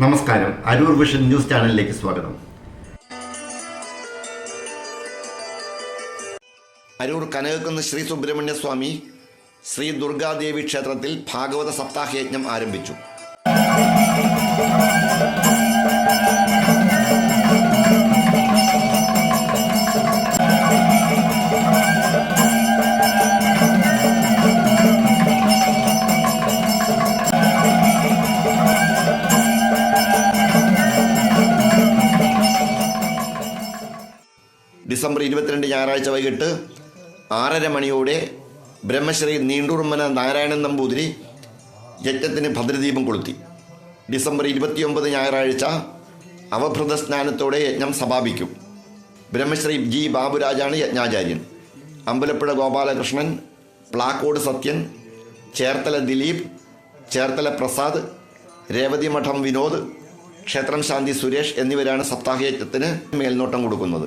നമസ്കാരം. Aroor vision news ചാനലിലേക്ക് സ്വാഗതം. അരൂർ കനകക്കുന്ന് ശ്രീ സുബ്രഹ്മണ്യ സ്വാമി ശ്രീ ദുർഗാദേവി ക്ഷേത്രത്തിൽ ഭാഗവത സപ്താഹയജ്ഞം ആരംഭിച്ചു. ഡിസംബർ ഇരുപത്തിരണ്ട് ഞായറാഴ്ച വൈകിട്ട് ആറര മണിയോടെ ബ്രഹ്മശ്രീ നീണ്ടൂർമന നാരായണൻ നമ്പൂതിരി യജ്ഞത്തിന് ഭദ്രദീപം കൊളുത്തി. ഡിസംബർ ഇരുപത്തിയൊമ്പത് ഞായറാഴ്ച അവഭൃത സ്നാനത്തോടെ യജ്ഞം സമാപിക്കും. ബ്രഹ്മശ്രീ ജി ബാബുരാജാണ് യജ്ഞാചാര്യൻ. അമ്പലപ്പുഴ ഗോപാലകൃഷ്ണൻ പ്ലാക്കോട് സത്യൻ ചേർത്തല ദിലീപ് ചേർത്തല പ്രസാദ് രേവതി മഠം വിനോദ് ക്ഷേത്രം ശാന്തി സുരേഷ് എന്നിവരാണ് സപ്താഹയജ്ഞത്തിന് മേൽനോട്ടം കൊടുക്കുന്നത്.